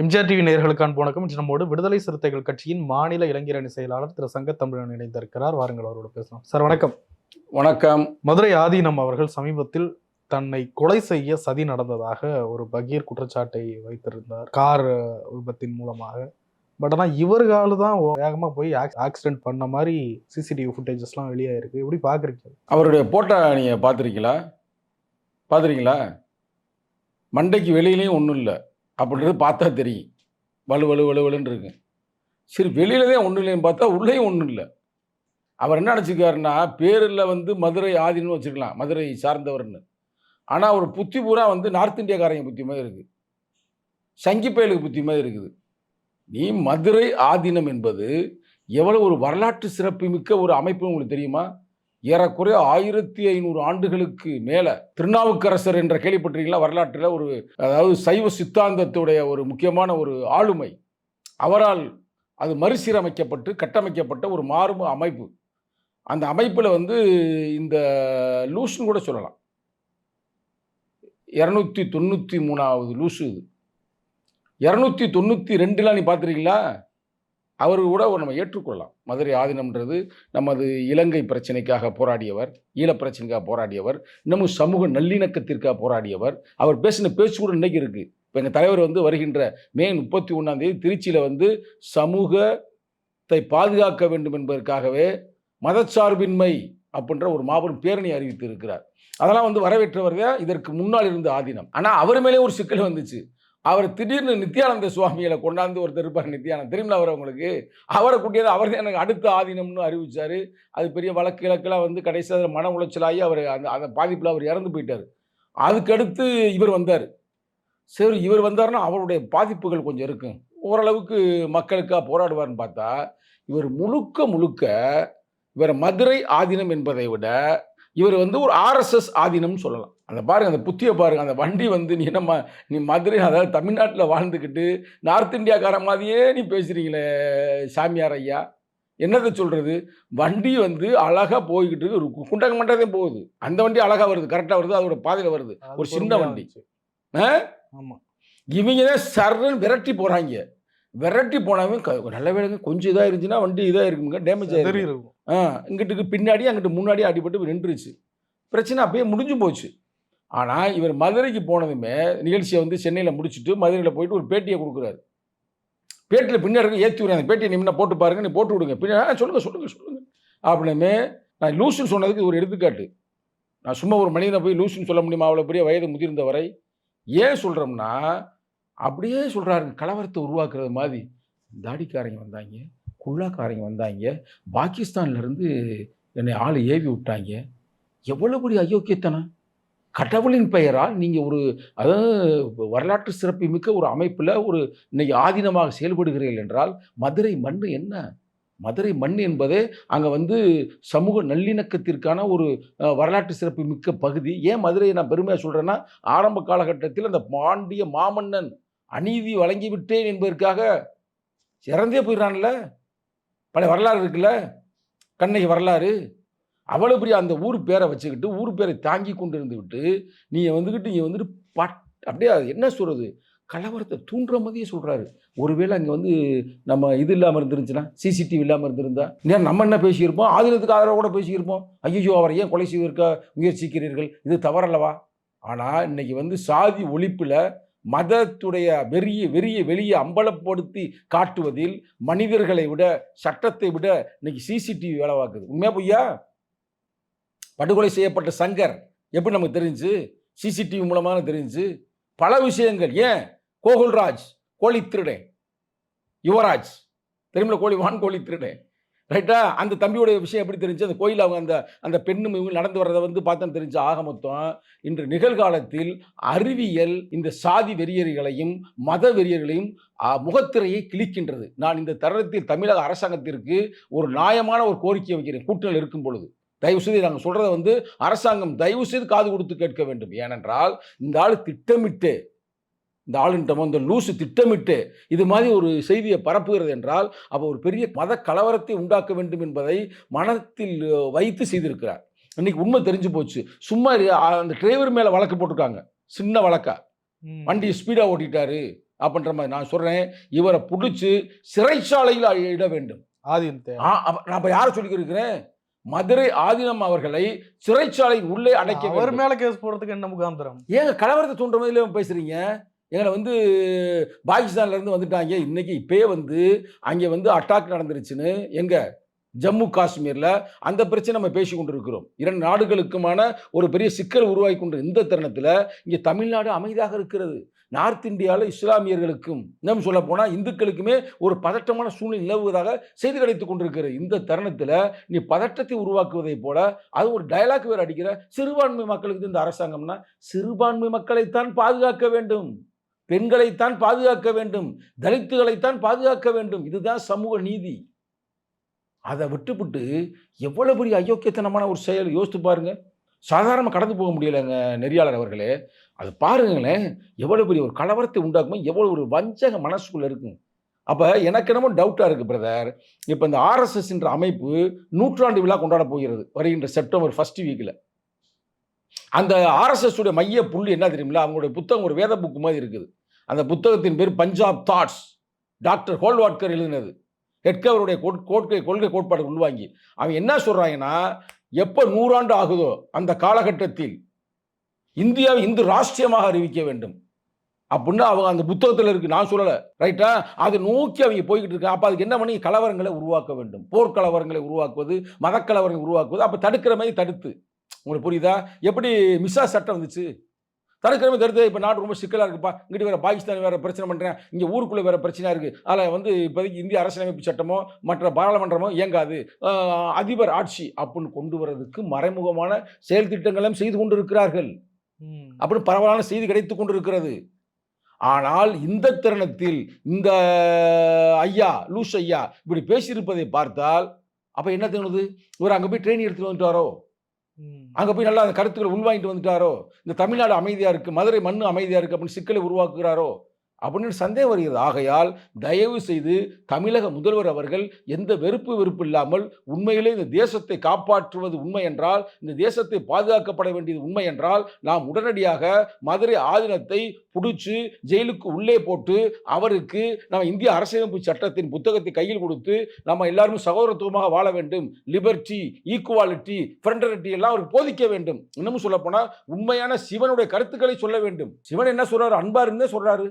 MGR TV நேயர்களுக்கான வணக்கம். இன்று நம்மோடு விடுதலை சிறுத்தைகள் கட்சியின் மாநில இளைஞர் அணி செயலாளர் திரு சங்கத்தமிழன் இணைந்திருக்கிறார். வாருங்கள் அவரோட பேசலாம். சார் வணக்கம். வணக்கம். மதுரை ஆதீனம் அவர்கள் சமீபத்தில் தன்னை கொலை செய்ய சதி நடந்ததாக ஒரு பகீர் குற்றச்சாட்டை வைத்திருந்தார். கார் விபத்தின் மூலமாக. பட் ஆனால் இவர்கால தான் வேகமாக போய் ஆக்சிடென்ட் பண்ண மாதிரி சிசிடிவி ஃபுட்டேஜஸ்லாம் வெளியாயிருக்கு எப்படி பார்க்குறீங்க அவருடைய போட்டோ நீங்கள் பார்த்துருக்கீங்களா? பார்த்துருக்கீங்களா? மண்டைக்கு வெளியிலையும் ஒன்றும் இல்லை. அப்படின்றது பார்த்தா தெரியும். வலு வலு வலு வலுன்னு இருக்கு. சரி வெளியில தான் ஒன்றும் இல்லைன்னு பார்த்தா உள்ளேயும் ஒன்றும் இல்லை. அவர் என்ன நினச்சிக்காருன்னா பேரில் வந்து மதுரை ஆதின்னு வச்சுக்கலாம் மதுரை சார்ந்தவர்னு. ஆனால் அவர் புத்தி பூரா வந்து நார்த் இந்தியாக்காரங்க புத்தி மாதிரி இருக்குது சங்கி பயலுக்கு புத்தி மாதிரி இருக்குது. நீ மதுரை ஆதீனம் என்பது எவ்வளோ ஒரு வரலாற்று சிறப்புமிக்க ஒரு அமைப்பு உங்களுக்கு தெரியுமா? ஏறக்குறைய ஆயிரத்தி ஐநூறு ஆண்டுகளுக்கு மேலே திருநாவுக்கரசர் என்ற கேள்விப்பட்டிருக்கீங்களா? வரலாற்றில் ஒரு அதாவது சைவ சித்தாந்தத்துடைய ஒரு முக்கியமான ஒரு ஆளுமை. அவரால் அது மறுசீரமைக்கப்பட்டு கட்டமைக்கப்பட்ட ஒரு மாறும் அமைப்பு. அந்த அமைப்பில் வந்து இந்த லூஸ்னு கூட சொல்லலாம். இரநூத்தி தொண்ணூற்றி மூணாவது லூசு இது. இரநூத்தி தொண்ணூற்றி ரெண்டுலாம் நீ பார்த்துருக்கீங்களா? அவர் கூட நம்ம ஏற்றுக்கொள்ளலாம். மதுரை ஆதீனம்ன்றது நமது இலங்கை பிரச்சனைக்காக போராடியவர் ஈழப் பிரச்சனைக்காக போராடியவர் இன்னமும் சமூக நல்லிணக்கத்திற்காக போராடியவர். அவர் பேசின பேச்சு கூட இன்னைக்கு இருக்கு. இப்போ எங்கள் தலைவர் வந்து வருகின்ற மே முப்பத்தி ஒன்றாம் தேதி திருச்சியில் வந்து சமூகத்தை பாதுகாக்க வேண்டும் என்பதற்காகவே மதச்சார்பின்மை அப்படின்ற ஒரு மாபெரும் பேரணி அறிவித்து இருக்கிறார் அதெல்லாம் வந்து வரவேற்றவர் இதற்கு முன்னால் இருந்த ஆதீனம். ஆனால் அவர் மேலே ஒரு சிக்கல் வந்துச்சு. அவர் திடீர்னு நித்யானந்த சுவாமிகளை கொண்டாந்து ஒருத்தர் இருப்பார் நித்யானந்த் தெரியுமில அவர் அவங்களுக்கு அவரை கூட்டியது அவர் தான் எனக்கு அடுத்த ஆதீனம்னு அறிவிச்சார். அது பெரிய வழக்கு இலக்கெல்லாம் வந்து கடைசியாக மன உளைச்சலாகி அவர் அந்த அந்த பாதிப்பில் அவர் இறந்து போயிட்டார். அதுக்கடுத்து இவர் வந்தார். சரி இவர் வந்தாருன்னா அவருடைய பாதிப்புகள் கொஞ்சம் இருக்கும். ஓரளவுக்கு மக்களுக்காக போராடுவார்னு பார்த்தா இவர் முழுக்க முழுக்க இவர் மதுரை ஆதீனம் என்பதை விட இவர் வந்து ஒரு ஆர்எஸ்எஸ் ஆதீனம்னு சொல்லலாம். அந்த பாருங்க அந்த புத்தியை பாருங்க அந்த வண்டி வந்து நீ நம்ம நீ மதுரை அதாவது தமிழ்நாட்டில் வாழ்ந்துக்கிட்டு நார்த் இந்தியாக்கார மாதிரியே நீ பேசுறீங்களே சாமியார் ஐயா. என்னதை சொல்றது? வண்டி வந்து அழகா போய்கிட்டு இருக்கு. குண்டக மண்டதே போகுது. அந்த வண்டி அழகா வருது கரெக்டாக வருது அதோட பாதையில் வருது. ஒரு சின்ன வண்டி. ஆ? ஆமா. இவங்க தான் சர்ன்னு விரட்டி போறாங்க. விரட்டி போனவன் க- நல்ல வேலைங்க கொஞ்சம் இதாக இருந்துச்சுன்னா வண்டி இதாக இருக்குங்க டேமேஜ் இருக்கும். ஆ இங்கிட்டுக்கு பின்னாடி அங்கிட்டு முன்னாடி அடிபட்டு நின்றுச்சு பிரச்சனை அப்பயே முடிஞ்சு போச்சு. ஆனால் இவர் மதுரைக்கு போனதுமே நிகழ்ச்சியை வந்து சென்னையில் முடிச்சுட்டு மதுரையில் போயிட்டு ஒரு பேட்டியை கொடுக்குறாரு. பேட்டியில் பின்னாடி ஏற்றி விடுறேன் அந்த பேட்டியை நிமிடம் போட்டு பாருங்க நீ போட்டு விடுங்க. பின்னாடி சொல்லுங்கள் சொல்லுங்கள் சொல்லுங்கள் அப்படின்னுமே நான் லூசுன்னு சொன்னதுக்கு இது ஒரு எடுத்துக்காட்டு. நான் சும்மா ஒரு மனிதனை போய் லூசுன்னு சொல்ல முடியுமா? அவ்வளோ பெரிய வயது முதிர்ந்த வரை ஏன் சொல்கிறோம்னா அப்படியே சொல்கிறாருங்க கலவரத்தை உருவாக்குறது மாதிரி. தாடிக்காரங்க வந்தாங்க குள்ளாக்காரங்க வந்தாங்க பாகிஸ்தான்லேருந்து என்னை ஆள் ஏவி விட்டாங்க. எவ்வளோ பெரிய அயோக்கியத்தனம். கடவுளின் பெயரால் நீங்கள் ஒரு அதாவது வரலாற்று சிறப்பு மிக்க ஒரு அமைப்பில் ஒரு இன்னைக்கு ஆதீனமாக செயல்படுகிறீர்கள் என்றால் மதுரை மண் என்ன? மதுரை மண் என்பதே அங்கே வந்து சமூக நல்லிணக்கத்திற்கான ஒரு வரலாற்று சிறப்பு மிக்க பகுதி. ஏன் மதுரையை நான் பெருமையாக சொல்கிறேன்னா ஆரம்ப காலகட்டத்தில் அந்த பாண்டிய மாமன்னன் அநீதி வழங்கி விட்டேன் என்பதற்காக இறந்தே போயிடறான்ல? பழைய வரலாறு இருக்குல்ல? கண்ணகி வரலாறு. அவ்வளோ பெரிய அந்த ஊர் பேரை வச்சுக்கிட்டு ஊர் பேரை தாங்கி கொண்டு இருந்துக்கிட்டு நீங்கள் வந்துக்கிட்டு இங்கே வந்துட்டு பட் அப்படியே அது என்ன சொல்கிறது கலவரத்தை தூண்டுற மாதிரியே சொல்கிறாரு ஒருவேளை அங்கே வந்து நம்ம இது இல்லாமல் இருந்துருந்துச்சுன்னா சிசிடிவி இல்லாமல் இருந்திருந்தா நம்ம என்ன பேசியிருப்போம்? ஆதீனத்துக்கு ஆதரவு கூட பேசியிருப்போம். ஐயோ அவரை ஏன் கொலை செய்திருக்க முயற்சிக்கிறீர்கள்? இது தவறல்லவா? ஆனால் இன்னைக்கு வந்து சாதி ஒழிப்பில் மதத்துடைய வெறிய வெறிய வெளியே அம்பலப்படுத்தி காட்டுவதில் மனிதர்களை விட சட்டத்தை விட இன்னைக்கு சிசிடிவி வேலை பார்க்குது. உண்மையா பொய்யா? படுகொலை செய்யப்பட்ட சங்கர் எப்படி நமக்கு தெரிஞ்சு? சிசிடிவி மூலமாக தெரிஞ்சு. பல விஷயங்கள் ஏன்? கோகுல்ராஜ் கோழி திருடே யுவராஜ் தெரியுமில கோழி வான் கோழி திருடேன். ரைட்டா அந்த தம்பியுடைய விஷயம் எப்படி தெரிஞ்சு அந்த கோயில் அவங்க அந்த அந்த பெண்ணும் இவங்க நடந்து வர்றதை வந்து பார்த்தா தெரிஞ்சு ஆக மொத்தம் இன்று நிகழ்காலத்தில் அறிவியல் இந்த சாதி வெறியர்களையும் மத வெறியர்களையும் முகத்திரையை கிழிக்கின்றது. நான் இந்த தருணத்தில் தமிழக அரசாங்கத்திற்கு ஒரு நியாயமான ஒரு கோரிக்கை வைக்கிறேன். கூட்டங்கள் இருக்கும் பொழுது. தயவு செய்து நாங்கள் சொல்கிறத வந்து அரசாங்கம் தயவு செய்து காது கொடுத்து கேட்க வேண்டும். ஏனென்றால் இந்த ஆள் திட்டமிட்டு இந்த ஆளுன்ட்டமோ இந்த லூசு திட்டமிட்டு இது மாதிரி ஒரு செய்தியை பரப்புகிறது என்றால் அப்போ ஒரு பெரிய மத கலவரத்தை உண்டாக்க வேண்டும் என்பதை மனத்தில் வைத்து செய்திருக்கிறார். இன்னைக்கு உண்மை தெரிஞ்சு போச்சு. சும்மா அந்த டிரைவர் மேலே வழக்கு போட்டிருக்காங்க. சின்ன வழக்கா. ம். வண்டி ஸ்பீடாக ஓட்டிட்டாரு அப்படின்ற மாதிரி நான் சொல்றேன். இவரை பிடிச்சி சிறைச்சாலையில் இட வேண்டும். ஆதீனத்தை ஆ, அப்ப நான் யாரை சொல்லி இருக்கிறேன் மதுரை ஆதீனம் அவர்களை சிறைச்சாலையின் உள்ளே அடைக்க அவர் மேல கேஸ் போடுறதுக்கு என்ன முகாந்திரம்? ஏங்க கலவரத்தை தூண்டுற மாதிரி பேசுறீங்க? எங்களை வந்து பாகிஸ்தான்லேருந்து வந்துட்டாங்க. இன்றைக்கி இப்போயே வந்து அங்கே வந்து அட்டாக் நடந்துருச்சுன்னு எங்கே ஜம்மு காஷ்மீரில் அந்த பிரச்சனை நம்ம பேசி கொண்டிருக்கிறோம். இரண்டு நாடுகளுக்குமான ஒரு பெரிய சிக்கல் உருவாகி கொண்டு இந்த தருணத்தில் இங்கே தமிழ்நாடு அமைதியாக இருக்கிறது. நார்த் இந்தியாவில் இஸ்லாமியர்களுக்கும் இன்னும் சொல்ல போனால் இந்துக்களுக்குமே ஒரு பதட்டமான சூழ்நிலை நிலவுவதாக செய்தி கிடைத்து கொண்டிருக்கிறது. இந்த தருணத்தில் நீ பதட்டத்தை உருவாக்குவதைப் போல அது ஒரு டயலாக் வேறு அடிக்கிற சிறுபான்மை மக்களுக்கு இந்த அரசாங்கம்னா சிறுபான்மை மக்களைத்தான் பாதுகாக்க வேண்டும். பெண்களைத்தான் பாதுகாக்க வேண்டும் தலித்துகளைத்தான் பாதுகாக்க வேண்டும். இதுதான் சமூக நீதி. அதை விட்டுவிட்டு எவ்வளவு பெரிய அயோக்கியத்தனமான ஒரு செயல்? யோசித்து பாருங்க. சாதாரணமாக கடந்து போக முடியலைங்க நெறியாளர் அவர்களே. அது பாருங்களேன் எவ்வளோ பெரிய ஒரு கலவரத்தை உண்டாக்குமோ எவ்வளோ ஒரு வஞ்சக மனசுக்குள்ளே இருக்குங்க அப்போ எனக்கு என்னமோ டவுட்டாக இருக்குது பிரதர் இப்போ இந்த ஆர்எஸ்எஸ்ன்ற அமைப்பு நூற்றாண்டு விழா கொண்டாட போகிறது வருகின்ற செப்டம்பர் ஃபஸ்ட் வீக்கில் அந்த ஆர்எஸ்எஸ் உடைய மைய புள்ளி என்ன தெரியுங்களா அவங்களுடைய புத்தகம் ஒரு வேத புக்கு மாதிரி இருக்குது. அந்த புத்தகத்தின் பேர் பஞ்சாப் தாட்ஸ். டாக்டர் ஹோல்வாட்கர் எழுதினது. ஹெட்கவருடைய கோட்கை கொள்கை கோட்பாடு உள்வாங்கி. அவன் என்ன சொல்கிறாங்கன்னா எப்போ நூறாண்டு ஆகுதோ அந்த காலகட்டத்தில் இந்தியாவை இந்து ராஷ்டிரியமாக அறிவிக்க வேண்டும். அப்படின்னு அவங்க அந்த புத்தகத்தில் இருக்கு நான் சொல்லலை. ரைட்டா அதை நோக்கி அவங்க போய்கிட்டு இருக்காங்க. அப்போ அதுக்கு என்ன பண்ணி? கலவரங்களை உருவாக்க வேண்டும். போர்க்கலவரங்களை உருவாக்குவது மதக்கலவரங்களை உருவாக்குவது அப்போ தடுக்கிற மாதிரி தடுத்து. உங்களுக்கு புரியுதா? எப்படி மிஸ்ஸா சட்டம் வந்துச்சு? தடுக்கிற மாதிரி தடுத்து இப்போ நாடு ரொம்ப சிக்கலாக இருக்குப்பா. இங்கிட்டு வேற பாகிஸ்தான் வேற பிரச்சனை பண்ணுறேன் இங்கே ஊருக்குள்ளே வேற பிரச்சனையாக இருக்குது அதில் வந்து இப்போதைக்கு இந்திய அரசியலமைப்பு சட்டமோ மற்ற பாராளுமன்றமோ இயங்காது. அதிபர் ஆட்சி அப்படின்னு கொண்டு வர்றதுக்கு மறைமுகமான செயல் திட்டங்களும் செய்து கொண்டிருக்கிறார்கள். ம். அப்படின்னு பரவலான செய்தி கிடைத்து கொண்டிருக்கிறது. ஆனால் இந்த தருணத்தில் இந்த ஐயா லூஸ் ஐயா இப்படி பேசியிருப்பதை பார்த்தால் அப்ப என்ன தோணுது? இவர் அங்க போய் ட்ரெயின் எடுத்துட்டு வந்துட்டாரோ? ம். அங்கே போய் நல்லா அந்த கருத்துக்களை உள்வாங்கிட்டு வந்துட்டாரோ? இந்த தமிழ்நாடு அமைதியாக இருக்குது மதுரை மண் அமைதியாக இருக்குது அப்படின்னு சிக்கலை உருவாக்குகிறாரோ? அப்படின்னு சந்தேகம் வருகிறது. ஆகையால் தயவு செய்து தமிழக முதல்வர் அவர்கள் எந்த வெறுப்பு வெறுப்பு இல்லாமல் உண்மையிலே இந்த தேசத்தை காப்பாற்றுவது உண்மை என்றால் இந்த தேசத்தை பாதுகாக்கப்பட வேண்டியது உண்மை என்றால் நாம் உடனடியாக மதுரை ஆதீனத்தை பிடிச்சி ஜெயிலுக்கு உள்ளே போட்டு அவருக்கு நம்ம இந்திய அரசியலமைப்பு சட்டத்தின் புத்தகத்தை கையில் கொடுத்து நம்ம எல்லாரும் சகோதரத்துவமாக வாழ வேண்டும். லிபர்ட்டி ஈக்குவாலிட்டி ஃப்ரெண்டரிட்டி எல்லாம் அவருக்கு போதிக்க வேண்டும். இன்னமும் சொல்லப்போனால் உண்மையான சிவனுடைய கருத்துக்களை சொல்ல வேண்டும். சிவன் என்ன சொல்றாரு? அன்பா இருந்தே சொல்றாரு.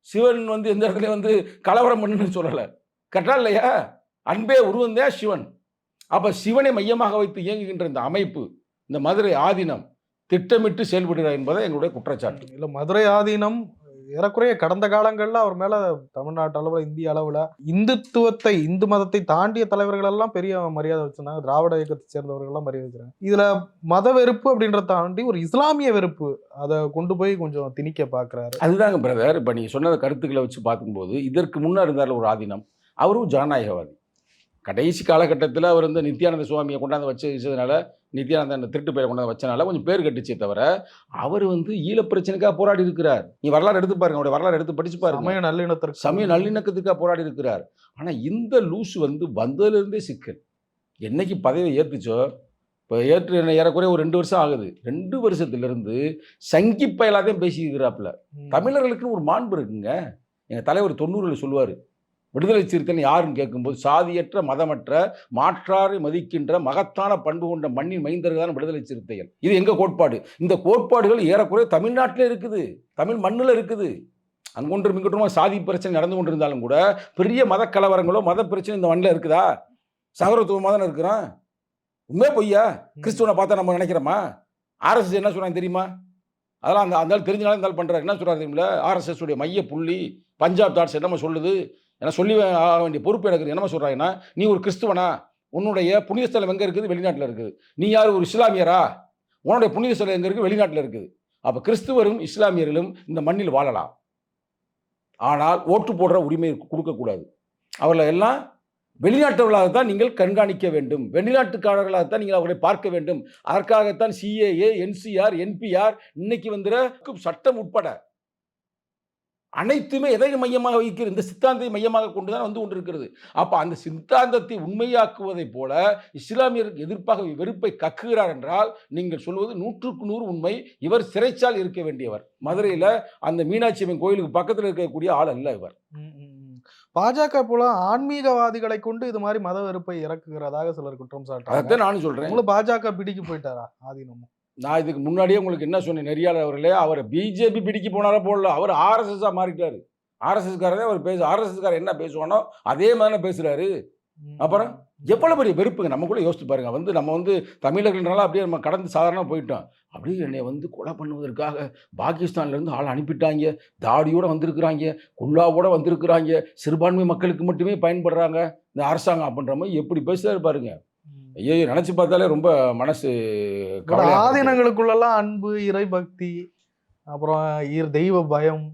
சிவன் வந்து எந்த இடத்துல வந்து கலவரம் பண்ணுன்னு சொல்லலை. கரெக்டா இல்லையா? அன்பே உருவந்தே சிவன். அப்போ சிவனை மையமாக வைத்து இயங்குகின்ற இந்த அமைப்பு இந்த மதுரை ஆதீனம் திட்டமிட்டு செயல்படுகிறார் என்பதை எங்களுடைய குற்றச்சாட்டு. இல்லை மதுரை ஆதீனம் ஏறக்குறைய கடந்த காலங்களில் அவர் மேலே தமிழ்நாட்டு அளவில் இந்திய அளவில் இந்துத்துவத்தை இந்து மதத்தை தாண்டிய தலைவர்கள் எல்லாம் பெரிய மரியாதை வச்சிருந்தாங்க. திராவிட இயக்கத்தை சேர்ந்தவர்கள்லாம் மரியாதை வச்சுருக்காங்க இதில் மத வெறுப்பு அப்படின்றத தாண்டி ஒரு இஸ்லாமிய வெறுப்பு அதை கொண்டு போய் கொஞ்சம் திணிக்க பார்க்குறாரு அதுதாங்க பிரதர் இப்போ நீங்கள் சொன்ன கருத்துக்களை வச்சு பார்க்கும்போது இதற்கு முன்னாடி இருந்தார் ஒரு ஆதீனம். அவரும் ஜனநாயகவாதி. கடைசி காலகட்டத்தில் அவர் வந்து நித்யானந்த சுவாமியை கொண்டாந்து வச்சு வச்சதுனால நித்யானந்த அந்த திருட்டு பேரை கொண்டாந்து வச்சனால கொஞ்சம் பேர் கட்டுச்சே தவிர அவர் வந்து ஈழ பிரச்சனைக்காக போராடி இருக்கிறார். நீ வரலாறு எடுத்து பாருங்க அவருடைய வரலாறு எடுத்து படிச்சு பாருங்க. சமய நல்லிணத்திற்கு சமய நல்லிணக்கத்துக்காக போராடி இருக்கிறார். ஆனால் இந்த லூசு வந்து வந்ததுலேருந்தே சிக்கல். என்னைக்கு பதவியை ஏற்றுச்சோ இப்போ ஏற்று என்ன ஏறக்குறைய ஒரு ரெண்டு வருஷம் ஆகுது. ரெண்டு வருஷத்துலேருந்து சங்கி பயலாதான் பேசிக்கிறாப்புல. தமிழர்களுக்குன்னு ஒரு மாண்பு இருக்குங்க. எங்கள் தலைவர் தொண்ணூறில் சொல்லுவார் விடுதலை சிறுத்தைன்னு யாருன்னு கேட்கும்போது சாதியற்ற மதமற்ற மாற்றாரை மதிக்கின்ற மகத்தான பண்பு கொண்ட மண்ணின் மைந்தர்கள் தான் விடுதலை சிறுத்தைகள். இது எங்க கோட்பாடு? இந்த கோட்பாடுகள் ஏறக்குறைய தமிழ்நாட்டில் இருக்குது. தமிழ் மண்ணில் இருக்குது. அங்கொன்றும் இங்கொன்றுமா சாதி பிரச்சனை நடந்து கொண்டிருந்தாலும் கூட பெரிய மத கலவரங்களோ மத பிரச்சனை இந்த மண்ணில் இருக்குதா? சகோதரத்துவமாக தானே இருக்கிறோம் உண்மையே பொய்யா? கிறிஸ்துவனை பார்த்தா நம்ம நினைக்கிறோமா? ஆர்எஸ்எஸ் என்ன சொல்றாங்க தெரியுமா? அதெல்லாம் அந்த அந்த தெரிஞ்சனால இந்த ஆள் பண்ணுறாரு என்ன சொல்கிறாரு தெரியுமில ஆர்எஸ்எஸ் உடைய மைய புள்ளி பஞ்சாப் தாட்ஸ் என்னமா சொல்லுது? ஏன்னா சொல்லி ஆக வேண்டிய பொறுப்பு எனக்கு என்னமா சொல்கிறாங்கன்னா நீ ஒரு கிறிஸ்துவனா? உன்னுடைய புண்ணியஸ்தலம் ஸ்தலம் எங்கே இருக்குது? வெளிநாட்டில் இருக்குது. நீ யார்? ஒரு இஸ்லாமியரா? உன்னுடைய புனித ஸ்தலம் எங்கே இருக்குது? வெளிநாட்டில் இருக்குது. அப்போ கிறிஸ்துவரும் இஸ்லாமியர்களும் இந்த மண்ணில் வாழலாம். ஆனால் ஓட்டு போடுற உரிமை கொடுக்கக்கூடாது அவர்களை எல்லாம் வெளிநாட்டவர்களாகத்தான் நீங்கள் கண்காணிக்க வேண்டும். வெளிநாட்டுக்காரர்களாகத்தான் நீங்கள் அவர்களை பார்க்க வேண்டும். அதற்காகத்தான் சிஏஏ என்சிஆர் என்பிஆர் இன்னைக்கு வந்துற சட்டம் உட்பட அனைத்துமே எதை மையமாக வைக்கிறது? இந்த சித்தாந்தத்தை மையமாக கொண்டு தான் வந்து கொண்டிருக்கிறது. அப்போ அந்த சித்தாந்தத்தை உண்மையாக்குவதைப் போல இஸ்லாமியருக்கு எதிர்ப்பாக வெறுப்பை கக்குகிறார் என்றால் நீங்கள் சொல்வது நூற்றுக்கு நூறு உண்மை. இவர் சிறைச்சால் இருக்க வேண்டியவர். மதுரையில் அந்த மீனாட்சி அம்மன் கோயிலுக்கு பக்கத்தில் இருக்கக்கூடிய ஆள் அல்ல இவர். பாஜக போல ஆன்மீகவாதிகளை கொண்டு இது மாதிரி மத வெறுப்பை இறக்குகிறதாக சிலர் குற்றம் சாட்டுறாங்க. அதைத்தான் நானும் உங்களுக்கு பாஜக பிடிக்கு போயிட்டாரா? ஆதீனமும் நான் இதுக்கு முன்னாடியே உங்களுக்கு என்ன சொன்னேன்? நெறியாளர் அவர்களே அவர் பிஜேபி பிடிக்க போனாரா போடல அவர் ஆர்எஸ்எஸ்ஸாக மாறிட்டாரு. ஆர்எஸ்எஸ்காரரே அவர் பேச ஆர்எஸ்எஸ்காரர் என்ன பேசுவானோ அதே மாதிரி தான் பேசுகிறாரு அப்புறம்? எவ்வளோ பெரிய வெறுப்புங்க? நம்ம கூட யோசிச்சு பாருங்க. வந்து நம்ம வந்து தமிழர்கள்னால அப்படியே நம்ம கடந்து சாதாரணமாக போயிட்டோம். அப்படியே என்னை வந்து கொலை பண்ணுவதற்காக பாகிஸ்தான்லேருந்து ஆள் அனுப்பிட்டாங்க. தாடியோட வந்திருக்கிறாங்க. குல்லாவோட வந்திருக்கிறாங்க. சிறுபான்மை மக்களுக்கு மட்டுமே பயன்படுறாங்க. இந்த அரசாங்கம் அப்படின்ற மாதிரி எப்படி பேசுறாரு பாருங்க. ம். ஐயோ நினச்சி பார்த்தாலே ரொம்ப மனசு. ஆதீனங்களுக்குள்ளெல்லாம் அன்பு இறை பக்தி அப்புறம் ஈர் தெய்வ பயம்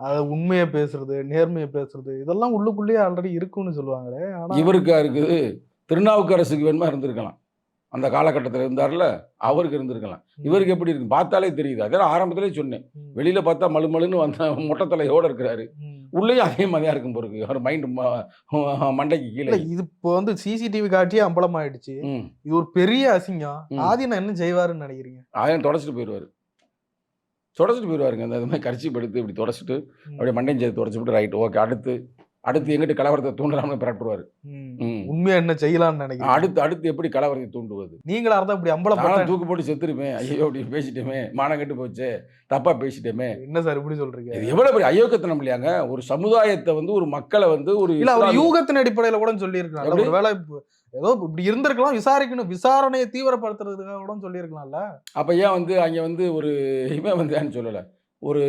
அது உண்மையை பேசுறது நேர்மையை பேசுறது இதெல்லாம் உள்ளுக்குள்ளேயே ஆல்ரெடி இருக்குன்னு சொல்லுவாங்களே இவருக்கா இருக்குது திருநாவுக்கரசுக்கு வேணுமா இருந்திருக்கலாம் அந்த காலகட்டத்தில் இருந்தார்ல அவருக்கு இருந்திருக்கலாம். இவருக்கு எப்படி இருக்கு? பார்த்தாலே தெரியுது. அதான் ஆரம்பத்திலே சொன்னேன். வெளியில பார்த்தா மலு மலுன்னு வந்த மொட்டத்தலையோட இருக்கிறாரு. உள்ளேயும் அதே மாதிரியா இருக்கும் பொருக்கு அவர் மைண்டு மண்டைக்கு கீழே. இது இப்போ வந்து சிசிடிவி காட்டியே அம்பலம் ஆயிடுச்சு. ம். இது ஒரு பெரிய அசிங்கம். ம். ஆதீனம் என்ன செய்வாருன்னு நினைக்கிறீங்க? அதையும் தொடச்சிட்டு போயிடுவார் தொடச்சிட்டு போயிடுவாருங்க அந்த மாதிரி கரிச்சி படுத்து இப்படி தொடச்சிட்டு. அப்படியே மண்டையும் சேர்த்து தொடச்சிட்டு ரைட் ஓகே அடுத்து அடுத்து எங்கிட்ட கலவரத்தை தூண்டலாம்னு. ம். உண்மையா என்ன செய்யலாம்னு நினைக்கிறீங்க? அடுத்து அடுத்து எப்படி கலவரத்தை தூண்டுவது? நீங்களா இருந்தா இப்படி நானும் தூக்கு போட்டு செத்துருமே. ஐயோ அப்படி பேசிட்டோமே. மானம் கெட்டு போச்சே. தப்பா பேசிட்டோமே. என்ன சார் இப்படி சொல்றீங்க? இது எவ்வளவு பெரிய அயோக்கத்தனம் இல்லையாங்க? ஒரு சமுதாயத்தை வந்து ஒரு மக்களை வந்து ஒரு இல்ல அவர் யூகத்தின் அடிப்படையில கூட சொல்லியிருக்கலாம்? ஒரு வேலை ஏதோ இப்படி இருந்திருக்கலாம் விசாரிக்கணும். விசாரணையை தீவிரப்படுத்துறதுக்காக கூட சொல்லியிருக்கலாம்ல. அப்ப ஏன் வந்து அங்க வந்து ஒரு இவன் வந்தேன்னு சொல்லல? ஒரு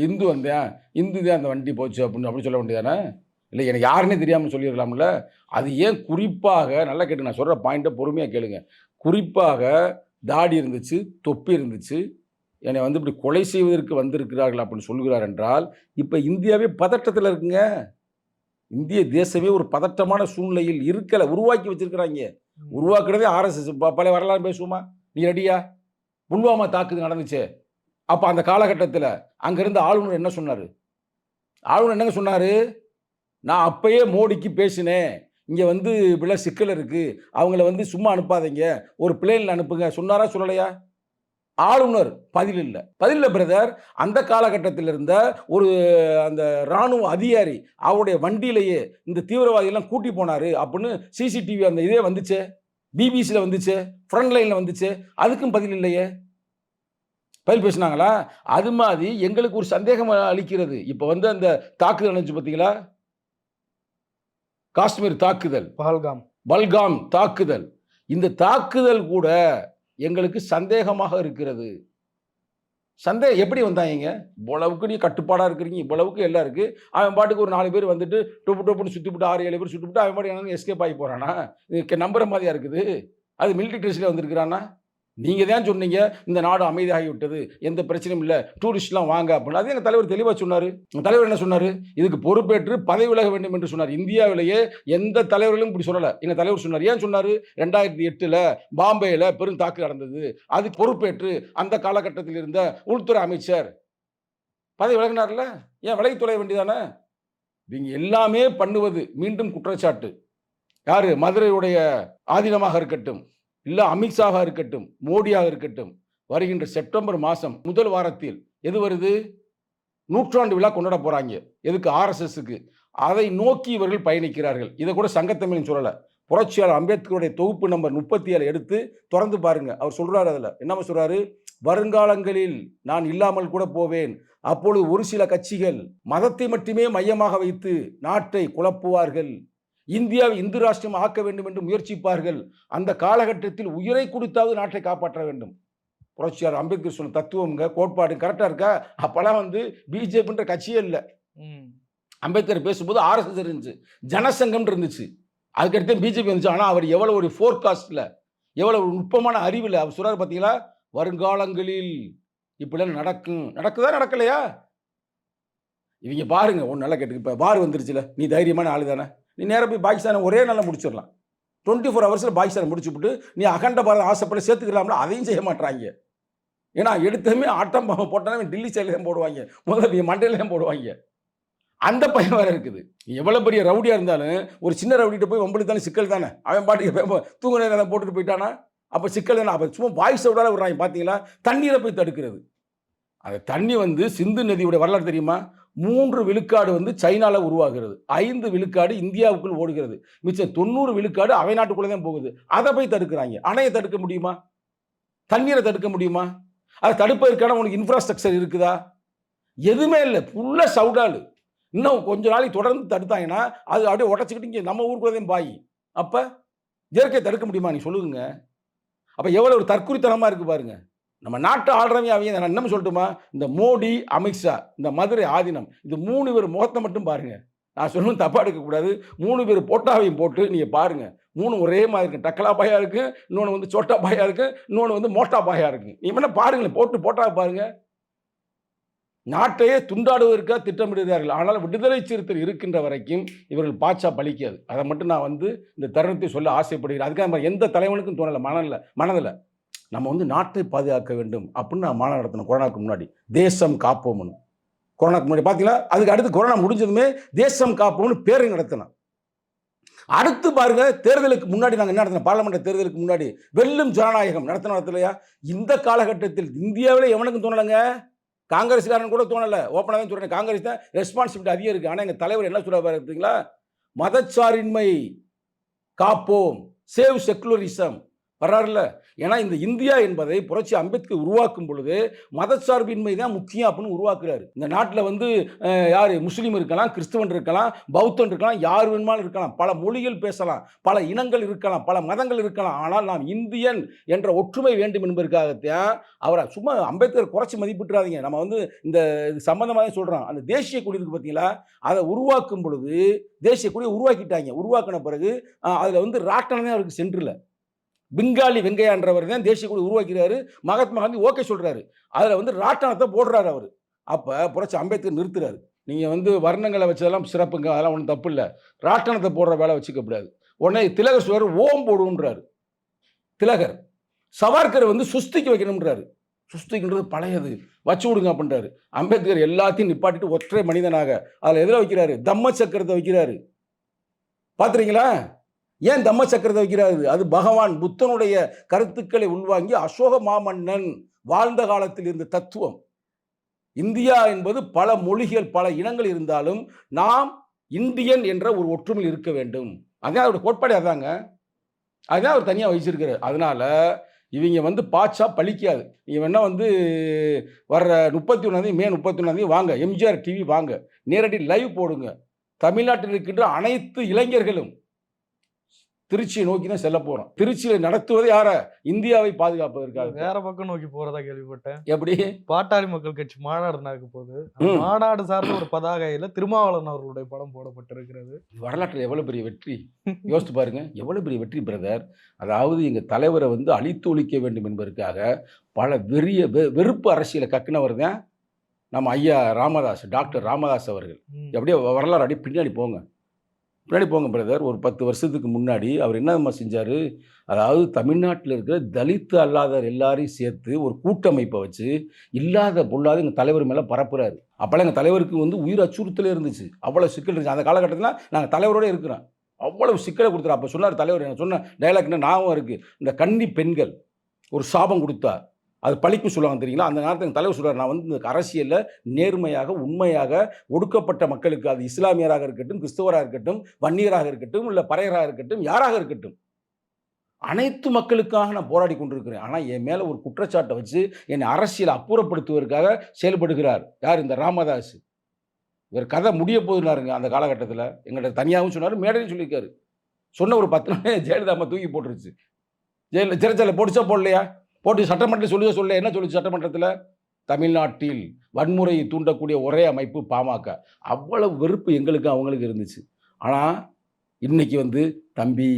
இந்து வந்தேன் இந்து தான் அந்த வண்டி போச்சு அப்படின்னு அப்படி சொல்ல வேண்டியதானே இல்லை எனக்கு யாருன்னே தெரியாமல் சொல்லியிருக்கலாம்ல? அது ஏன் குறிப்பாக நல்லா கேட்டு நான் சொல்கிற பாயிண்ட்டை பொறுமையாக கேளுங்க. குறிப்பாக தாடி இருந்துச்சு தொப்பி இருந்துச்சு என்னை வந்து இப்படி கொலை செய்வதற்கு வந்திருக்கிறார்கள் அப்படின்னு சொல்கிறார் என்றால் இப்போ இந்தியாவே பதட்டத்தில் இருக்குங்க. இந்திய தேசமே ஒரு பதட்டமான சூழ்நிலையில் இருக்கலை உருவாக்கி வச்சிருக்கிறாங்க. உருவாக்குறதே ஆர்எஸ்எஸ் பழைய வரலாறு பேசுவோமா? நீ ரெடியா? புல்வாமா தாக்குது நடந்துச்சு. அப்போ அந்த காலகட்டத்தில் அங்கேருந்து ஆளுநர் என்ன சொன்னார்? ஆளுநர் என்னங்க சொன்னார்? நான் அப்பயே மோடிக்கு பேசினேன். இங்கே வந்து இப்படிலாம் சிக்கல் இருக்குது அவங்கள வந்து சும்மா அனுப்பாதீங்க. ஒரு பிளேனில் அனுப்புங்க. சொன்னாரா சொல்லலையா? ஆளுநர் பதில் இல்லை. பதில் இல்லை பிரதர். அந்த காலகட்டத்தில் இருந்த ஒரு அந்த இராணுவ அதிகாரி அவருடைய வண்டியிலேயே இந்த தீவிரவாதியெல்லாம் கூட்டி போனார் அப்படின்னு சிசிடிவி அந்த இதே வந்துச்சு. பிபிசியில் வந்துச்சு. ஃப்ரண்ட் லைனில் வந்துச்சு. அதுக்கும் பதில் இல்லையே. பதில் பேசுனாங்களா? அது மாதிரி எங்களுக்கு ஒரு சந்தேகம் அளிக்கிறது. இப்போ வந்து அந்த தாக்குதல் நினைச்சு பார்த்தீங்களா காஷ்மீர் தாக்குதல். பஹல்காம். பல்காம் தாக்குதல். இந்த தாக்குதல் கூட எங்களுக்கு சந்தேகமாக இருக்கிறது. சந்தேகம் எப்படி வந்தாங்க? இவ்வளவுக்கு நீ கட்டுப்பாடாக இருக்கிறீங்க. இவ்வளவுக்கு எல்லாம் இருக்குது அவன் பாட்டுக்கு ஒரு நாலு பேர் வந்துட்டு டொப்பு டொப்புன்னு சுற்றிவிட்டு ஆறு ஏழு பேர் சுற்றிவிட்டு அவன் பாட்டு எஸ்கேப் ஆகி போகிறானா இது நம்புற மாதிரியா இருக்குது? அது மிலிட்ரி ட்ரெஸ்ல வந்திருக்கிறானா? நீங்கள் தான் சொன்னீங்க இந்த நாடு அமைதியாகி விட்டது எந்த பிரச்சனையும் இல்லை டூரிஸ்ட்லாம் வாங்க அப்படின்னு. அது எங்கள் தலைவர் தெளிவாக சொன்னார். தலைவர் என்ன சொன்னார்? இதுக்கு பொறுப்பேற்று பதவி விலக வேண்டும் என்று சொன்னார். இந்தியாவிலேயே எந்த தலைவர்களும் இப்படி சொல்லலை. எங்கள் தலைவர் சொன்னார். ஏன் சொன்னார்? ரெண்டாயிரத்தி எட்டில் பாம்பேயில் பெரும் தாக்கு நடந்தது. அதுக்கு பொறுப்பேற்று அந்த காலகட்டத்தில் இருந்த உள்துறை அமைச்சர் பதவி விலகினார்ல? ஏன் விலகி தொலை வேண்டியதானே? இவங்க எல்லாமே பண்ணுவது மீண்டும் குற்றச்சாட்டு. யார்? மதுரையுடைய ஆதீனமாக இருக்கட்டும். இல்லை அமித்ஷாவாக இருக்கட்டும் மோடியாக இருக்கட்டும் வருகின்ற செப்டம்பர் மாதம் முதல் வாரத்தில் எது வருது? நூற்றாண்டு விழா கொண்டாட போகிறாங்க எதுக்கு? ஆர்எஸ்எஸ்க்கு அதை நோக்கி இவர்கள் பயணிக்கிறார்கள். இதை கூட சங்கத்தமிழன் சொல்லலை. புரட்சியாளர் அம்பேத்கருடைய தொகுப்பு நம்பர் முப்பத்தி ஏழு எடுத்து திறந்து பாருங்க. அவர் சொல்றாரு அதில். என்னமா சொல்றாரு? வருங்காலங்களில் நான் இல்லாமல் கூட போவேன். அப்பொழுது ஒரு சில கட்சிகள் மதத்தை மட்டுமே மையமாக வைத்து நாட்டை குழப்புவார்கள். இந்தியாவை இந்து ராஷ்டிரம் ஆக்க வேண்டும் என்று முயற்சிப்பார்கள். அந்த காலகட்டத்தில் உயிரை கொடுத்தாவது நாட்டை காப்பாற்ற வேண்டும். புரட்சியாளர் அம்பேத்கர் சொன்ன தத்துவம்ங்க கோட்பாடு கரெக்டாக இருக்கா? அப்போல்லாம் வந்து பிஜேபின்ற கட்சியே இல்லை. அம்பேத்கர் பேசும்போது ஆர்எஸ்எஸ் இருந்துச்சு. ஜனசங்கம் இருந்துச்சு. அதுக்கடுத்து பிஜேபி இருந்துச்சு ஆனால் அவர் எவ்வளோ ஒரு ஃபோர்காஸ்டில் எவ்வளோ ஒரு நுட்பமான அறிவில் அவர் சொல்கிறார் பார்த்தீங்களா வருங்காலங்களில் இப்படிலாம் நடக்கும். நடக்குதா நடக்கலையா? இவங்க பாருங்க ஒன்று நல்லா கேட்டு இப்போ வார் வந்துருச்சுல. நீ தைரியமான ஆளு தானே நீ நேராக போய் பாகிஸ்தானை ஒரே நாளில் முடிச்சிடலாம். டுவெண்ட்டி ஃபோர் ஹவர்ஸில் பாகிஸ்தானை முடிச்சுவிட்டு நீ அகண்ட பாரத ஆசைப்பட சேர்த்துக்கலாம்ல அதையும் செய்ய மாட்டாங்க ஏன்னா எடுத்தமே ஆட்டம் பாம்பு போட்டாலும் டெல்லி சைடில் தான் போடுவாங்க. முதல்ல நீ மண்டையில போடுவாங்க. அந்த பயம் வேறு இருக்குது. எவ்வளோ பெரிய ரவுடியாக இருந்தாலும் ஒரு சின்ன ரவுடிகிட்ட போய் வம்பளுத்தாலும் சிக்கல் தானே? அவன் பாட்டுக்கு தூங்க நேரம் போட்டுட்டு போயிட்டானா? அப்போ சிக்கல் தானே? அப்போ சும்மா வாய்ஸ் விடாத விடுறாங்க பார்த்தீங்களா தண்ணீரை போய் தடுக்கிறது. அந்த தண்ணி வந்து சிந்து நதியோட வரலாறு தெரியுமா? மூன்று விழுக்காடு வந்து சைனாவில் உருவாகிறது. ஐந்து விழுக்காடு இந்தியாவுக்குள் ஓடுகிறது. மிச்சம் தொண்ணூறு விழுக்காடு அவை நாட்டுக்குள்ளே தான் போகுது. அதை போய் தடுக்கிறாங்க. அணையை தடுக்க முடியுமா? தண்ணீரை தடுக்க முடியுமா? அதை தடுப்பதற்கான உனக்கு இன்ஃப்ராஸ்ட்ரக்சர் இருக்குதா? எதுவுமே இல்லை. ஃபுல்லாக சவுடாலு. இன்னும் கொஞ்ச நாளைக்கு தொடர்ந்து தடுத்தாங்கன்னா அது அப்படியே உடச்சிக்கிட்டு இங்கே நம்ம ஊருக்குள்ளதையும் பாய். அப்போ இயற்கையை தடுக்க முடியுமா? நீ சொல்லுங்க. அப்போ எவ்வளோ ஒரு தற்குறித்தனமாக இருக்குது பாருங்கள் நம்ம நாட்டு ஆடுறவங்க அவங்க நான் என்ன சொல்லட்டுமா? இந்த மோடி அமித்ஷா இந்த மதுரை ஆதீனம் இது மூணு பேர் முகத்தை மட்டும் பாருங்கள் நான் சொல்லணும் தப்பாக எடுக்கக்கூடாது. மூணு பேர் போட்டாவையும் போட்டு நீங்கள் பாருங்கள் மூணு ஒரே மாதிரி இருக்கு. டக்கலா பாயா இருக்குது இன்னொன்று வந்து சோட்டா பாயா இருக்குது இன்னொன்று வந்து மோட்டா பாயா இருக்குது நீ என்ன பாருங்களேன் போட்டு போட்டா பாருங்கள் நாட்டையே துண்டாடுவதற்காக திட்டமிடுகிறார்கள். ஆனால் விடுதலை சிறுத்தை இருக்கின்ற வரைக்கும் இவர்கள் பாச்சா பலிக்காது அதை மட்டும் நான் வந்து இந்த தருணத்தை சொல்ல ஆசைப்படுகிறேன். அதுக்காக நம்ம எந்த தலைவனுக்கும் தோணலை. மனதில் மனதில். நம்ம வந்து நாட்டை பாதுகாக்க வேண்டும் அப்படின்னு நான் மாநாடு நடத்தினோம் கொரோனாக்கு முன்னாடி. தேசம் காப்போம்னு. கொரோனாக்கு முன்னாடி பார்த்தீங்களா அதுக்கு அடுத்து கொரோனா முடிஞ்சதுமே தேசம் காப்போம்னு பேரை நடத்தினோம். அடுத்து பாருங்க தேர்தலுக்கு முன்னாடி நாங்கள் என்ன நடத்தினோம்? பார்லமெண்ட் தேர்தலுக்கு முன்னாடி வெல்லும் ஜனநாயகம் நடத்தின நடத்தலையா இந்த காலகட்டத்தில் இந்தியாவில் எவனுக்கும் தோணலைங்க? காங்கிரஸ்காரன் கூட தோணலை. ஓப்பனாக தான் சொல்கிறேன் காங்கிரஸ் தான் ரெஸ்பான்சிபிலிட்டி அதிகம் இருக்குது ஆனால் எங்கள் தலைவர் என்ன சொல்ல பார்த்தீங்களா மதச்சாரின்மை காப்போம். சேவ் செக்குலரிசம் வர்றாருல்ல. ஏன்னா இந்த இந்தியா என்பதை புரட்சி அம்பேத்கர் உருவாக்கும் பொழுது மதச்சார்பின்மை தான் முக்கியம் அப்படின்னு உருவாக்குறாரு. இந்த நாட்டில் வந்து யார்? முஸ்லீம் இருக்கலாம் கிறிஸ்தவன் இருக்கலாம் பௌத்தன் இருக்கலாம் யார் வேணுமாலும் இருக்கலாம். பல மொழிகள் பேசலாம் பல இனங்கள் இருக்கலாம் பல மதங்கள் இருக்கலாம். ஆனால் நாம் இந்தியன் என்ற ஒற்றுமை வேண்டும் என்பதற்காகத்தான் அவரை சும்மா அம்பேத்கர் குறைச்சி மதிப்பிட்டுறாதீங்க. நம்ம வந்து இந்த இது சம்பந்தமாக தான் சொல்கிறோம் அந்த தேசிய கொடி பார்த்தீங்களா அதை உருவாக்கும் பொழுது தேசிய கொடியை உருவாக்கிட்டாங்க. உருவாக்கின பிறகு அதில் வந்து ராட்டனே அவருக்கு சென்றில்லை பெங்காலி வெங்கையான்றவர் தான் தேசிய கொடி உருவாக்கிறாரு. மகாத்மா காந்தி ஓகே சொல்கிறாரு அதில் வந்து ராட்டனத்தை போடுறாரு அவர். அப்போ புரட்சி அம்பேத்கர் நிறுத்துறாரு. நீங்கள் வந்து வர்ணங்களை வச்சதெல்லாம் சிறப்புங்க. அதெல்லாம் ஒன்றும் தப்பு இல்லை. ராட்டனத்தை போடுற வேலை வச்சுக்கப்படாது. உடனே திலகர் சுவர் ஓம் போடுவோன்றாரு திலகர் சவார்கர் வந்து சுஸ்திக்கு வைக்கணும்ன்றாரு. சுஸ்திக்குன்றது பழையது. வச்சு விடுங்க அப்படின்றாரு. அம்பேத்கர் எல்லாத்தையும் நிப்பாட்டிட்டு ஒற்றை மனிதனாக. அதில் எதில் வைக்கிறாரு? தம்ம சக்கரத்தை வைக்கிறாரு. பார்த்துறீங்களா ஏன் தம்ம சக்கரத்தை வைக்கிறாரு அது பகவான் புத்தனுடைய கருத்துக்களை உள்வாங்கி அசோக மாமன்னன் வாழ்ந்த காலத்தில் இருந்த தத்துவம். இந்தியா என்பது பல மொழிகள் பல இனங்கள் இருந்தாலும் நாம் இந்தியன் என்ற ஒரு ஒற்றுமையில் இருக்க வேண்டும். அதுதான் அவருடைய கோட்பாடு அதாங்க. அதுதான் அவர் தனியாக வச்சிருக்காரு அதனால இவங்க வந்து பாச்சா பழிக்காது. நீங்க வேணா வந்து வர்ற முப்பத்தி ஒன்றாந்தேதி மே முப்பத்தி ஒன்றாந்தேதி வாங்க. எம்ஜிஆர் டிவி வாங்க. நேரடி லைவ் போடுங்க. தமிழ்நாட்டில் இருக்கின்ற அனைத்து இளைஞர்களும் திருச்சியை நோக்கி தான் செல்ல போறோம். திருச்சியில நடத்துவது யார? இந்தியாவை பாதுகாப்பதற்காக. வேற பக்கம் நோக்கி போறதா கேள்விப்பட்டேன். எப்படி? பாட்டாளி மக்கள் கட்சி மாநாடு நடக்க போகுது. ம். மாநாடு சார்ந்த ஒரு பதாகையில திருமாவளவன் அவர்களுடைய படம் போடப்பட்டிருக்கிறது. வரலாற்றில் எவ்வளவு பெரிய வெற்றி? யோசித்து பாருங்க. எவ்வளவு பெரிய வெற்றி பிரதர் அதாவது எங்க தலைவரை வந்து அழித்து ஒழிக்க வேண்டும் என்பதற்காக பல வெறிய வெறுப்பு அரசியலை கக்குனவர் தான் நம்ம ஐயா ராமதாஸ் டாக்டர் ராமதாஸ் அவர்கள். ம். அப்படியே வரலாறு அப்படியே பின்னாடி போங்க. பின்னாடி போங்க பிரதர் ஒரு பத்து வருஷத்துக்கு முன்னாடி அவர் என்ன செஞ்சார்? அதாவது தமிழ்நாட்டில் இருக்கிற தலித்து அல்லாதவர் எல்லாரையும் சேர்த்து ஒரு கூட்டமைப்பை வச்சு இல்லாத பொல்லாத எங்கள் தலைவர் மேலே பரப்புறாரு. அப்போல்லாம் எங்கள் தலைவருக்கு வந்து உயிர் அச்சுறுத்தலே இருந்துச்சு. அவ்வளோ சிக்கல் இருந்துச்சு. அந்த காலகட்டத்தில் நாங்கள் தலைவரோட இருக்கிறோம். அவ்வளவு சிக்கலை கொடுத்துரு அப்போ சொன்னார் தலைவர் என்ன சொன்ன டைலாக் என்ன ஞாபகம் இருக்குது இந்த கன்னி பெண்கள் ஒரு சாபம் கொடுத்தா அது பழிப்பு சொல்லுவாங்க தெரியுங்களா? அந்த நேரத்தில் எங்கள் தலைவர் சொல்கிறார் நான் வந்து இந்த அரசியலில் நேர்மையாக உண்மையாக ஒடுக்கப்பட்ட மக்களுக்கு அது இஸ்லாமியராக இருக்கட்டும் கிறிஸ்தவராக இருக்கட்டும் வன்னியராக இருக்கட்டும் இல்லை பறையராக இருக்கட்டும் யாராக இருக்கட்டும். அனைத்து மக்களுக்காக நான் போராடி கொண்டிருக்கிறேன். ஆனால் என் மேலே ஒரு குற்றச்சாட்டை வச்சு என்னை அரசியலை அப்புறப்படுத்துவதற்காக செயல்படுகிறார். யார்? இந்த ராமதாஸ். இவர் கதை முடிய போதுனாருங்க அந்த காலகட்டத்தில். எங்கள்கிட்ட தனியாகவும் சொன்னார் மேடையும் சொல்லியிருக்காரு. சொன்ன ஒரு பத்து நாள் ஜெயலலிதா அம்மா தூக்கி போட்டுருச்சு. ஜெயலலிதா சிறைச்சாலை போட்டுச்சா போடலையா? போட்டு சட்டமன்றத்தில் சொல்லுக சொல்ல என்ன சொல்லுச்சு சட்டமன்றத்தில்? தமிழ்நாட்டில் வன்முறையை தூண்டக்கூடிய ஒரே அமைப்பு பாமக. அவ்வளவு வெறுப்பு எங்களுக்கு அவங்களுக்கு இருந்துச்சு. ஆனால் இன்னைக்கு வந்து தம்பி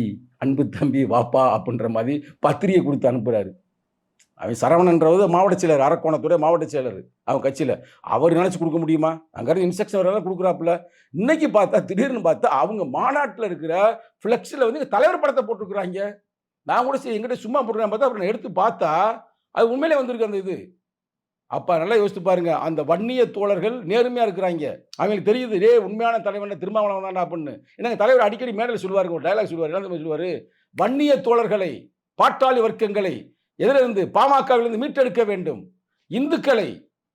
அன்பு தம்பி வாப்பா அப்படின்ற மாதிரி பத்திரிகை கொடுத்து அனுப்புகிறாரு அவன் சரவணன்றவது மாவட்ட செயலர் அரக்கோணத்துடைய மாவட்ட செயலர் அவன் கட்சியில். அவர் நினச்சி கொடுக்க முடியுமா? அங்கேருந்து இன்ஸ்ட்ரக்ஷன் வரலாம் கொடுக்குறாப்புல. இன்னைக்கு பார்த்தா திடீர்னு பார்த்தா அவங்க மாநாட்டில் இருக்கிற ஃப்ளெக்ஸில் வந்து தலைவர் படத்தை போட்டிருக்கிறாங்க. நான் கூட சரி எங்கிட்ட சும்மா போட்டுருக்கேன் பார்த்தா அப்புறம் எடுத்து பார்த்தா அது உண்மையிலே வந்திருக்கு அந்த இது. அப்போ நல்லா யோசித்து பாருங்க. அந்த வன்னிய தோழர்கள் நேர்மையாக இருக்கிறாங்க. அவங்களுக்கு தெரியுது ரே உண்மையான தலைவன் திருமாவளவன் தான் அப்படின்னு. என்னங்க தலைவர் அடிக்கடி மேடையில் சொல்லுவாருங்க ஒரு டைலாக் சொல்லுவார் என்ன சொல்லுவார்? வன்னிய தோழர்களை பாட்டாளி வர்க்கங்களை எதிலிருந்து பாமகவிலிருந்து மீட்டெடுக்க வேண்டும். இந்துக்களை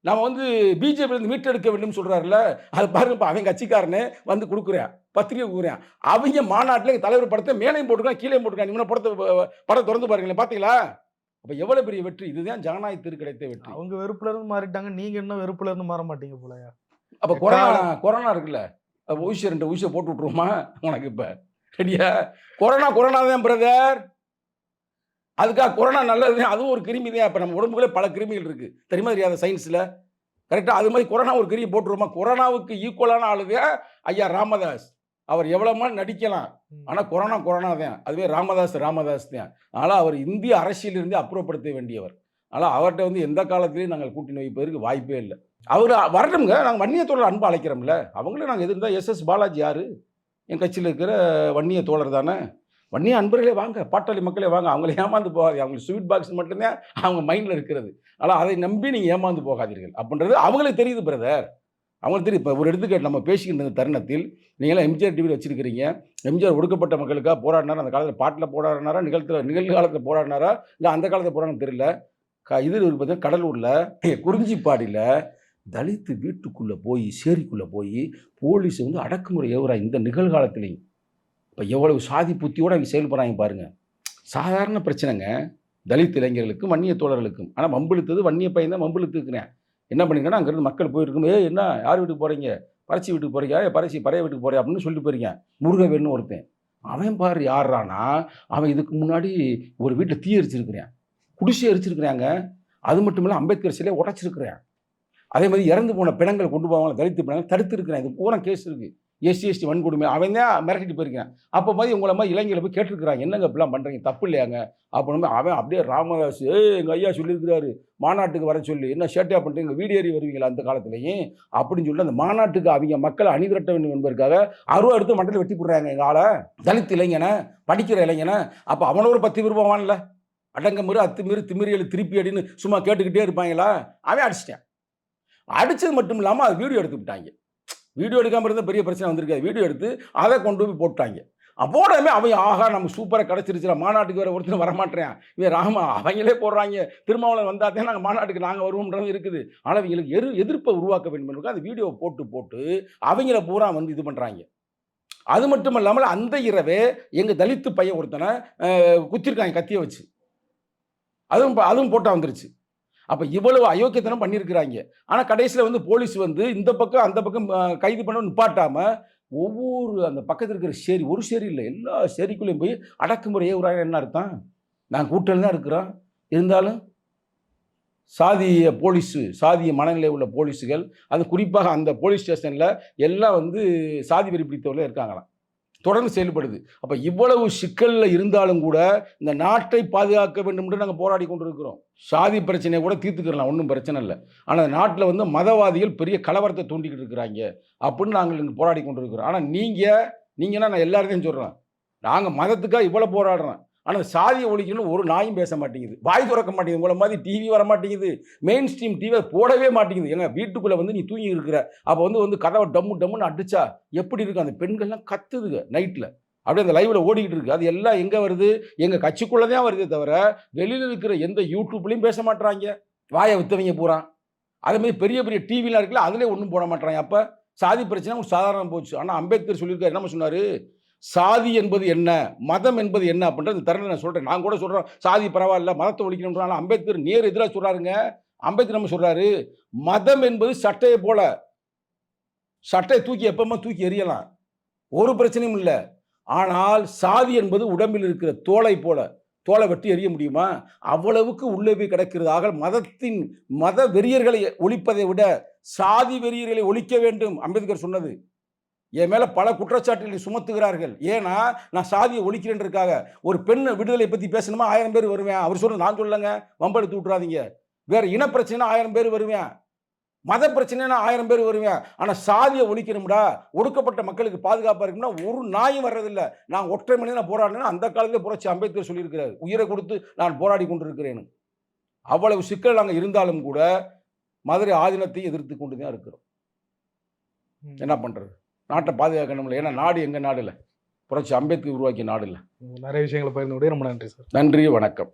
நாம் வந்து பிஜேபியிலிருந்து மீட்டெடுக்க வேண்டும் சொல்கிறாருல அது பாருங்கப்பா அவங்க அவன் கட்சிக்காரனே வந்து கொடுக்குறேன். பத்திரிகை கொடுக்குறேன் அவங்க மாநாட்டில் தலைவர் படத்தை மேலையும் போட்டுருக்கான் கீழே போட்டுருக்கான் இவனை படத்தை படம் திறந்து பாருங்களேன் பாத்தீங்களா? அப்ப எவ்வளவு பெரிய வெற்றி? இதுதான் ஜனநாயகத்திற்கு கிடைத்த வெற்றி. அவங்க வெறுப்புல இருந்து மாறிட்டாங்க. நீங்க என்ன வெறுப்புல இருந்து மாற மாட்டீங்க போலயா? அப்ப கொரோனா கொரோனா இருக்குல்ல. அப்ப ஊசி ரெண்டு ஊசியை போட்டு விட்ருவோமா உனக்கு இப்ப. ரெடியா? கொரோனா கொரோனா தான் பிரதர் அதுக்காக கொரோனா நல்லது அதுவும் ஒரு கிருமி தான் இப்போ நம்ம உடம்புக்குள்ளே பல கிருமிகள் இருக்கு. தெரியுமா தெரியாத சயின்ஸில் கரெக்டாக அது மாதிரி கொரோனா ஒரு கிருமி போட்டுருவோமா? கொரோனாவுக்கு ஈக்குவலான ஆளுங்க ஐயா ராமதாஸ். அவர் எவ்வளோமா நடிக்கலாம். ஆனால் கொரோனா கொரோனா தான் அதுவே ராமதாஸ் ராமதாஸ் தான் அதனால் அவர் இந்திய அரசியலிருந்து அப்புறப்படுத்த வேண்டியவர். அதனால் அவர்கிட்ட வந்து எந்த காலத்திலையும் நாங்கள் கூட்டணி வைப்பதற்கு வாய்ப்பே இல்லை. அவர் வரட்டும்ங்க நாங்கள் வன்னிய தோழர் அன்பு அழைக்கிறோம்ல. அவங்களும் நாங்கள் எதிர்த்தா எஸ். எஸ். பாலாஜி யார்? என் கட்சியில் இருக்கிற வன்னிய தோழர் தானே. வன்னிய அன்பர்களே வாங்க. பாட்டாளி மக்களே வாங்க. அவங்கள ஏமாந்து போகாது அவங்களுக்கு ஸ்வீட் பாக்ஸ் மட்டும்தான் அவங்க மைண்டில் இருக்கிறது. ஆனால் அதை நம்பி நீங்கள் ஏமாந்து போகாதீர்கள். அப்படின்றது அவங்களுக்கு தெரியுது பிரதர் அவங்களுக்கு தெரியும். இப்போ ஒரு எடுத்துக்காட்டு நம்ம பேசிக்கிட்டு இருந்த தருணத்தில் நீங்களாம் எம்ஜிஆர் டிவியில் வச்சிருக்கிறீங்க. எம்ஜிஆர் ஒடுக்கப்பட்ட மக்களுக்காக போராடினாரா? அந்த காலத்தில் பாட்டில் போராடினாரா? நிகழ்த்துல நிகழ்காலத்தில் போராடினாரா? இல்லை அந்த காலத்தில் போராடினு தெரியல. க இது பார்த்தீங்கன்னா கடலூரில் குறிஞ்சிப்பாடியில் தலித்து வீட்டுக்குள்ளே போய் சேரிக்குள்ளே போய் போலீஸ் வந்து அடக்குமுறை ஏவுறா இந்த நிகழ்காலத்துலேயும். இப்போ எவ்வளவு சாதி புத்தியோடு அவங்க செயல்படுறாங்க பாருங்கள் சாதாரண பிரச்சனைங்க. தலித் இளைஞர்களுக்கும் வன்னிய தோழர்களுக்கும். ஆனால் மம்பிழுத்தது வன்னிய பையன் தான் மம்பிழுத்துக்கிறேன் என்ன பண்ணிங்கன்னா அங்கேருந்து மக்கள் போயிருக்கும். ஏ என்ன யார் வீட்டுக்கு போகிறீங்க பறச்சி வீட்டுக்கு போகிறீங்க ஏ பறச்சி பறைய வீட்டுக்கு போறியா? அப்படின்னு சொல்லிட்டு போயிருக்கேன். முருகவேன்னு ஒருத்தன். அவன் பாரு யார்றானா அவன் இதுக்கு முன்னாடி ஒரு வீட்டில் தீ எரிச்சிருக்கிறேன். குடிசை எரிச்சிருக்கிறாங்க. அது மட்டும் இல்லை அம்பேத்கர் சிலையை உடச்சிருக்கிறேன். அதே மாதிரி இறந்து போன பிணங்கள் கொண்டு போவாங்க தலித்து பிணங்கள் தடுத்துருக்கிறேன். இது பூரா கேஸ் இருக்குது எஸ்சி எஸ்டி வன்கொடுமை அவன் தான் மிரட்டிட்டு போயிருக்கேன் அப்போ மாதிரி உங்களை மாதிரி இளைஞர்களை போய் கேட்டிருக்கிறாங்க என்னங்க இப்படிலாம் பண்ணுறீங்க தப்பு இல்லையாங்க? அப்படின்னு அவன் அப்படியே ராமதாஸ் ஏ எங்கள் ஐயா சொல்லியிருக்கிறாரு. மாநாட்டுக்கு வர சொல்லி. என்ன ஷேட்டியா பண்ணுறீங்க வீடியோ ஏறி வருவீங்களா அந்த காலத்துலையும் அப்படின்னு சொல்லி அந்த மாநாட்டுக்கு அவங்க மக்களை அணிதிரட்ட வேண்டும் என்பதற்காக அருவா எடுத்து மண்டல வெட்டி போடுறாங்க எங்கள் ஆளை. தலித் இளைஞனை படிக்கிற இளைஞனை. அப்போ அவன ஒரு பத்து விருப்பவான்ல அடங்க மீறு அத்து திமிரியல் திருப்பி அடின்னு சும்மா கேட்டுக்கிட்டே இருப்பாங்களா? அவன் அடிச்சிட்டேன். அடித்தது மட்டும் இல்லாமல் அது வீடியோ எடுத்து விட்டாங்க. வீடியோ எடுக்காமல் இருந்தால் பெரிய பிரச்சனை வந்திருக்காது. வீடியோ எடுத்து அதை கொண்டு போய் போட்டாங்க. அப்போடமே அவன் ஆகா நம்ம சூப்பராக கிடச்சிருச்சுல மாநாட்டுக்கு வேறு ஒருத்தர் வரமாட்டேன் இவன் ராமா அவங்களே போடுறாங்க. திருமாவளவன் வந்தாதே நாங்கள் மாநாட்டுக்கு நாங்கள் வருவோம்ன்றது இருக்குது. ஆனால் அவங்களுக்கு எரு எதிர்ப்பை உருவாக்க வேண்டும் என்று அந்த வீடியோவை போட்டு போட்டு அவங்கள பூரா வந்து இது பண்ணுறாங்க அது மட்டும் இல்லாமல் அந்த இரவே எங்கள் தலித்து பையன் ஒருத்தனை குத்திருக்காங்க கத்தியை வச்சு. அதுவும் அதுவும் போட்டால் வந்துருச்சு. அப்போ இவ்வளவு அயோக்கியத்தனம் பண்ணியிருக்கிறாங்க. ஆனால் கடைசியில் வந்து போலீஸ் வந்து இந்த பக்கம் அந்த பக்கம் கைது பண்ண நிப்பாட்டாம ஒவ்வொரு அந்த பக்கத்தில் இருக்கிற சேரி ஒரு சேரி இல்லை எல்லா சேரிக்குள்ளேயும் போய் அடக்குமுறையே ஒரு என்ன அர்த்தம்? நான் கூட்டல் தான் இருக்கிறோம் இருந்தாலும் சாதிய போலீஸு சாதிய மனநிலை உள்ள போலீஸுகள் அது குறிப்பாக அந்த போலீஸ் ஸ்டேஷனில் எல்லாம் வந்து சாதி வெறி பிடித்தவர்களே இருக்காங்களாம். தொடர்ந்து செயல்படுது. அப்போ இவ்வளவு சிக்கலில் இருந்தாலும் கூட இந்த நாட்டை பாதுகாக்க வேண்டும் என்று நாங்கள் போராடி கொண்டிருக்கிறோம். சாதி பிரச்சனையை கூட தீர்த்துக்கிறலாம் ஒன்றும் பிரச்சனை இல்லை. ஆனால் நாட்டில் வந்து மதவாதிகள் பெரிய கலவரத்தை தூண்டிக்கிட்டு இருக்கிறாங்க. அப்படின்னு நாங்கள் இங்கே போராடி கொண்டிருக்கிறோம். ஆனால் நீங்கள் நீங்கன்னா நான் எல்லாரையும் சொல்கிறேன் நாங்கள் மதத்துக்காக இவ்வளோ போராடுறோம். ஆனால் சாதியை ஒழிக்கணும்னு ஒரு நாயும் பேச மாட்டேங்குது. வாய் திறக்க மாட்டேங்குது. உங்களை மாதிரி டிவி வர மாட்டேங்குது. மெயின் ஸ்ட்ரீம் டிவி போடவே மாட்டேங்குது. ஏங்க வீட்டுக்குள்ளே வந்து நீ தூங்கி இருக்கிற அப்போ வந்து வந்து கதவை டம்மு டம்முன்னு அடிச்சா எப்படி இருக்கு? அந்த பெண்கள்லாம் கத்துதுங்க நைட்டில் அப்படியே அந்த லைவில் ஓடிக்கிட்டு இருக்கு. அது எல்லாம் எங்கே வருது? எங்கள் கட்சிக்குள்ளே தான் வருதே தவிர வெளியில் இருக்கிற எந்த யூடியூப்லேயும் பேச மாட்றாங்க. வாயை வித்தவங்க பூரான் அதேமாதிரி பெரிய பெரிய டிவிலாம் இருக்குல்ல அதிலே ஒன்றும் போட மாட்றாங்க. அப்போ சாதி பிரச்சனை ஒரு சாதாரணம் போச்சு. ஆனால் அம்பேத்கர் சொல்லியிருக்காரு. என்ன சொன்னார்? சாதி என்பது என்ன? மதம் என்பது என்ன? அப்படின்றது இந்த தருணம் நான் சொல்கிறேன் நான் கூட சொல்கிறேன் சாதி பரவாயில்ல மதத்தை ஒழிக்கணும்னு அம்பேத்கர் நேர் எதிராக சொல்கிறாருங்க அம்பேத்கர் நம்ம சொல்கிறாரு மதம் என்பது சட்டையை போல சட்டையை தூக்கி எப்பவுமே தூக்கி எறியலாம். ஒரு பிரச்சனையும் இல்லை. ஆனால் சாதி என்பது உடம்பில் இருக்கிற தோலை போல தோலை வெட்டி எறிய முடியுமா? அவ்வளவுக்கு உள்ளே போய் கிடக்கிறதாக மதத்தின் மத வெறியர்களை ஒழிப்பதை விட சாதி வெறியர்களை ஒழிக்க வேண்டும். அம்பேத்கர் சொன்னது. என் மேல பல குற்றச்சாட்டுகளை சுமத்துகிறார்கள். ஏன்னா நான் சாதியை ஒழிக்கிறேன்றதுக்காக ஒரு பெண் விடுதலை பத்தி பேசணுமா? ஆயிரம் பேர் வருவேன். அவர் சொல்ற நான் சொல்லலைங்க. வம்பெடுத்து விட்றாதீங்க வேற இன பிரச்சனை ஆயிரம் பேர் வருவேன். மத பிரச்சனைனா ஆயிரம் பேர் வருவேன். ஆனால் சாதியை ஒழிக்கணும்டா. ஒடுக்கப்பட்ட மக்களுக்கு பாதுகாப்பாக இருக்கும்னா ஒரு நாயும் வர்றதில்லை. நான் ஒற்றை மணி நான் போராடினேன் அந்த காலத்திலே புரட்சி அம்பேத்கர் சொல்லியிருக்கிறார். உயிரை கொடுத்து நான் போராடி கொண்டிருக்கிறேன் அவ்வளவு சிக்கல் நாங்கள் இருந்தாலும் கூட மதுரை ஆதீனத்தையும் எதிர்த்து கொண்டு தான் இருக்கிறோம் என்ன பண்ணுறது நாட்டை பாதுகாக்கணும்ல. ஏன்னா நாடு எங்கள் நாடு இல்லை புரட்சி அம்பேத்கர் உருவாக்கிய நாடு இல்லை நிறைய விஷயங்களை பகிர்ந்து ரொம்ப நன்றி சார். நன்றி வணக்கம்.